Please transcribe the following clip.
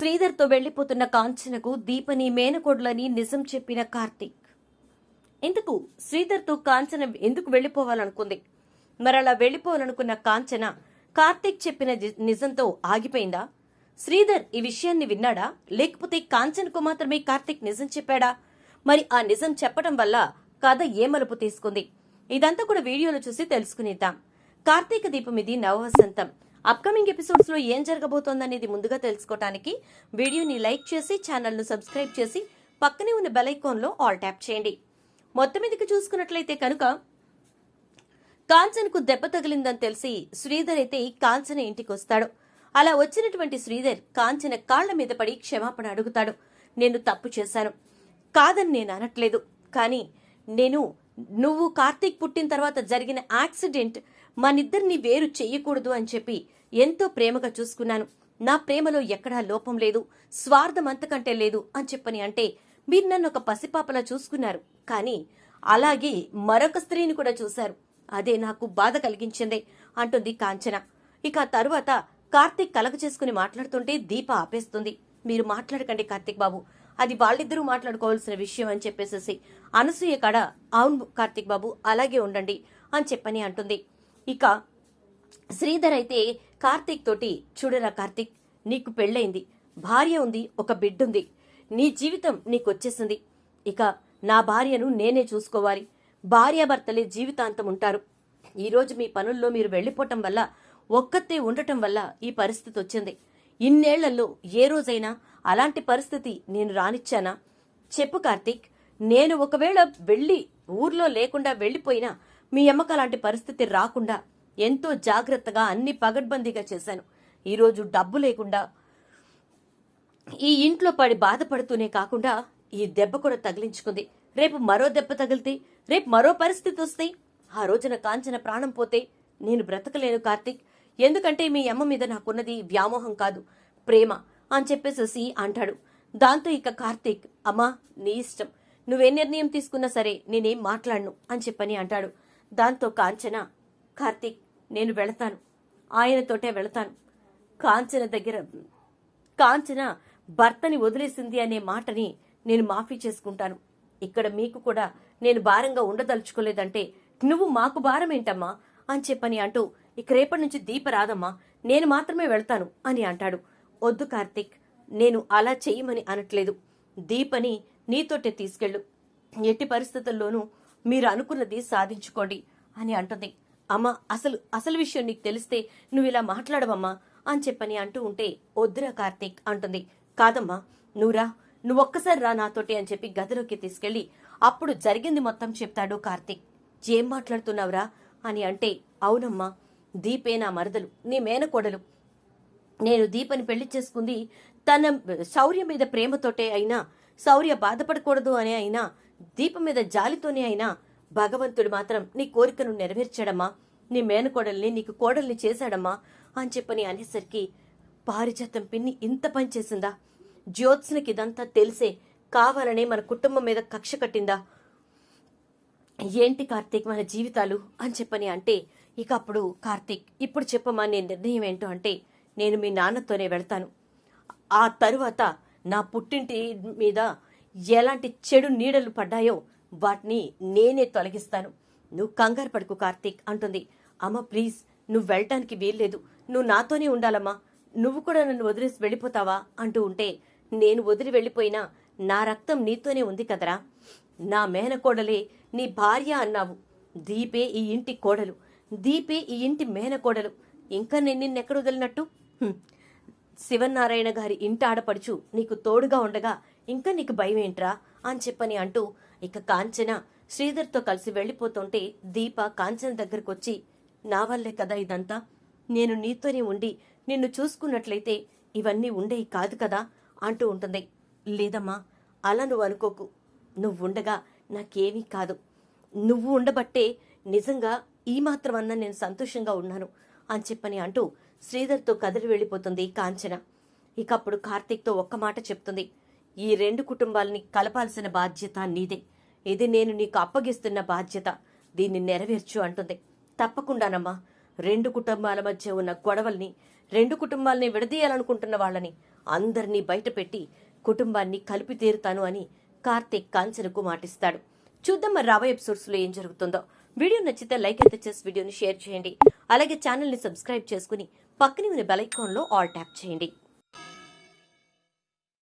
శ్రీధర్తో వెళ్ళిపోతున్న కాంచనకు దీపని మేనకోడ్లని నిజం చెప్పిన కార్తీక్. ఎందుకు? శ్రీధర్తో కాంచన ఎందుకు వెళ్ళిపోవాలనుకుంది మరి అలా వెళ్ళిపోవాలనుకున్న కాంచన కార్తీక్ చెప్పిన నిజంతో ఆగిపోయిందా? శ్రీధర్ ఈ విషయాన్ని విన్నాడా? లేకపోతే కాంచనకు మాత్రమే కార్తీక్ నిజం చెప్పాడా? మరి ఆ నిజం చెప్పడం వల్ల కథ ఏ మలుపు తీసుకుంది? ఇదంతా కూడా వీడియోలో చూసి తెలుసుకునేద్దాం. కార్తీక దీపం ఇది నవవసంతం. అప్కమింగ్ ఎపిసోడ్స్లో ఏం జరగబోతోందనేది ముందుగా తెలుసుకోవటానికి వీడియోని లైక్ చేసి ఛానల్ను సబ్స్క్రైబ్ చేసి పక్కనే ఉన్న బెల్ ఆల్ ట్యాప్ చేయండి. మొత్తం మీదకి చూసుకున్నట్లయితే కనుక కాంచన్కు దెబ్బ తగిలిందని తెలిసి శ్రీధర్ అయితే కాంచన ఇంటికి వస్తాడు. అలా వచ్చినటువంటి శ్రీధర్ కాంచన కాళ్ళ మీద పడి క్షమాపణ అడుగుతాడు. నేను తప్పు చేశాను. కాదని నేను అనట్లేదు. కానీ నేను నువ్వు కార్తీక్ పుట్టిన తర్వాత జరిగిన యాక్సిడెంట్ మనిద్దరిని వేరు చెయ్యకూడదు అని చెప్పి ఎంతో ప్రేమగా చూసుకున్నాను. నా ప్రేమలో ఎక్కడా లోపం లేదు స్వార్థం అంతకంటే లేదు అని చెప్పని అంటే మీరు నన్ను ఒక పసిపాపలా చూసుకున్నారు. కానీ అలాగే మరొక స్త్రీని కూడా చూశారు. అదే నాకు బాధ కలిగించింది అంటుంది కాంచన. ఇక తరువాత కార్తీక్ కలగ చేసుకుని మాట్లాడుతుంటే దీప ఆపేస్తుంది. మీరు మాట్లాడకండి కార్తీక్ బాబు అది వాళ్ళిద్దరూ మాట్లాడుకోవాల్సిన విషయం అని చెప్పేసేసి అనసూయ కాడ అవును కార్తీక్ బాబు అలాగే ఉండండి అని చెప్పని అంటుంది. ఇక శ్రీధర్ అయితే కార్తీక్ తోటి చూడరా కార్తీక్ నీకు పెళ్ళైంది భార్య ఉంది ఒక బిడ్డుంది నీ జీవితం నీకొచ్చేసింది. ఇక నా భార్యను నేనే చూసుకోవాలి భార్యాభర్తలే జీవితాంతం ఉంటారు. ఈరోజు మీ పనుల్లో మీరు వెళ్ళిపోవటం వల్ల ఒక్కతే ఉండటం వల్ల ఈ పరిస్థితి వచ్చింది ఇన్నేళ్ళలో ఏ రోజైనా అలాంటి పరిస్థితి నేను రానిచ్చానా? చెప్పు కార్తీక్ నేను ఒకవేళ వెళ్ళి ఊర్లో లేకుండా వెళ్ళిపోయినా మీ అమ్మకు అలాంటి పరిస్థితి రాకుండా ఎంతో జాగ్రత్తగా అన్ని పగడ్బందీగా చేశాను. ఈరోజు డబ్బు లేకుండా ఈ ఇంట్లో పడి బాధపడుతూనే కాకుండా ఈ దెబ్బ కూడా తగిలించుకుంది. రేపు మరో దెబ్బ తగిలితే రేపు మరో పరిస్థితి వస్తే ఆ రోజున కాంచన ప్రాణం పోతే నేను బ్రతకలేను కార్తీక్. ఎందుకంటే మీ అమ్మ మీద నాకున్నది వ్యామోహం కాదు ప్రేమ అని చెప్పేసేసి అంటాడు. దాంతో ఇక కార్తీక్ అమ్మా నీ ఇష్టం. నువ్వే నిర్ణయం తీసుకున్నా సరే నేనేం మాట్లాడను అని చెప్పని అంటాడు. దాంతో కాంచన కార్తీక్ నేను వెళతాను. ఆయనతోటే వెళతాను. కాంచన దగ్గర కాంచన భర్తని వదిలేసింది అనే మాటని నేను మాఫీ చేసుకుంటాను. ఇక్కడ మీకు కూడా నేను భారంగా ఉండదలుచుకోలేదంటే నువ్వు మాకు భారం ఏంటమ్మా అని చెప్పని అంటూ ఇక రేపటి నుంచి దీప రాదమ్మా నేను మాత్రమే వెళ్తాను అని అంటాడు. వద్దు కార్తీక్ నేను అలా చెయ్యమని అనట్లేదు. దీపని నీతోటే తీసుకెళ్ళు. ఎట్టి పరిస్థితుల్లోనూ మీరు అనుకున్నది సాధించుకోండి అని అంటుంది. అమ్మా అసలు అసలు విషయం నీకు తెలిస్తే నువ్వు ఇలా మాట్లాడవమ్మా అని చెప్పని అంటూ ఉంటే వద్దురా కార్తీక్ అంటుంది. కాదమ్మా నువ్వురా నువ్వొక్కసారి రా నాతోటి అని చెప్పి గదిలోకి తీసుకెళ్ళి అప్పుడు జరిగింది మొత్తం చెప్తాడు కార్తీక్. ఏం మాట్లాడుతున్నావురా? అని అంటే అవునమ్మా దీపే నా మరదలు నీ మేనకోడలు. నేను దీపని పెళ్ళి చేసుకుంది తన శౌర్య మీద ప్రేమతోటే అయినా శౌర్య బాధపడకూడదు అనే అయినా దీపం మీద జాలితోనే అయినా భగవంతుడు మాత్రం నీ కోరికను నెరవేర్చాడమ్మా. నీ మేనకోడల్ని నీకు కోడల్ని చేశాడమ్మా అని చెప్పని అనేసరికి పారిజాతం పిన్ని ఇంత పని చేసిందా? జ్యోత్స్నకి ఇదంతా తెలిసే కావాలనే మన కుటుంబం మీద కక్ష కట్టిందా? ఏంటి కార్తీక్ మన జీవితాలు అని చెప్పని అంటే ఇక అప్పుడు కార్తీక్ ఇప్పుడు చెప్పమా నీ నిర్ణయం ఏంటో అంటే నేను మీ నాన్నతోనే వెళ్తాను. ఆ తరువాత నా పుట్టింటి మీద ఎలాంటి చెడు నీడలు పడ్డాయో వాటిని నేనే తొలగిస్తాను. నువ్వు కంగారు పడుకు కార్తీక్ అంటుంది. అమ్మ ప్లీజ్ నువ్వు వెళ్ళటానికి వీల్లేదు. నువ్వు నాతోనే ఉండాలమ్మా. నువ్వు కూడా నన్ను వదిలేసి వెళ్ళిపోతావా? అంటూ ఉంటే నేను వదిలి వెళ్ళిపోయినా నా రక్తం నీతోనే ఉంది కదరా. నా మేనకోడలే నీ భార్య అన్నావు. దీపే ఈ ఇంటి కోడలు. దీపే ఈ ఇంటి మేనకోడలు. ఇంకా నేను నిన్నెక్కడ వదిలినట్టు? శివనారాయణ గారి ఇంటి ఆడపడుచు నీకు తోడుగా ఉండగా ఇంకా నీకు భయం ఏంట్రా అని చెప్పని అంటూ ఇక కాంచన శ్రీధర్తో కలిసి వెళ్ళిపోతుంటే దీప కాంచన దగ్గరకు వచ్చి నా వల్లే కదా ఇదంతా? నేను నీతోనే ఉండి నిన్ను చూసుకున్నట్లయితే ఇవన్నీ ఉండేవి కాదు కదా? అంటూ ఉంటుంది. లేదమ్మా అలా నువ్వు అనుకోకు. నువ్వు ఉండగా నాకేమీ కాదు. నువ్వు ఉండబట్టే నిజంగా ఈ మాత్రం అన్నా నేను సంతోషంగా ఉన్నాను అని చెప్పని అంటూ శ్రీధర్తో కదిలి వెళ్ళిపోతుంది కాంచన. ఇకప్పుడు కార్తీక్తో ఒక్క మాట చెప్తుంది. ఈ రెండు కుటుంబాలని కలపాల్సిన బాధ్యత నీదే. ఇది నేను నీకు అప్పగిస్తున్న బాధ్యత. దీన్ని నెరవేర్చు అంటుంది. తప్పకుండానమ్మా. రెండు కుటుంబాల మధ్య ఉన్న గొడవల్ని రెండు కుటుంబాలని విడదీయాలనుకుంటున్న వాళ్ళని అందరినీ బయటపెట్టి కుటుంబాన్ని కలిపి తీరుతాను అని కార్తీక్ కాంచనకు మాటిస్తాడు. చూద్దాం మరి రాబోయే ఏం జరుగుతుందో. వీడియో నచ్చితే లైక్ అయితే చేసి వీడియోని షేర్ చేయండి. అలాగే ఛానల్ని సబ్స్క్రైబ్ చేసుకుని పక్కనే ఉన్న బెల్ ఐకాన్లో ఆల్ ట్యాప్ చేయండి.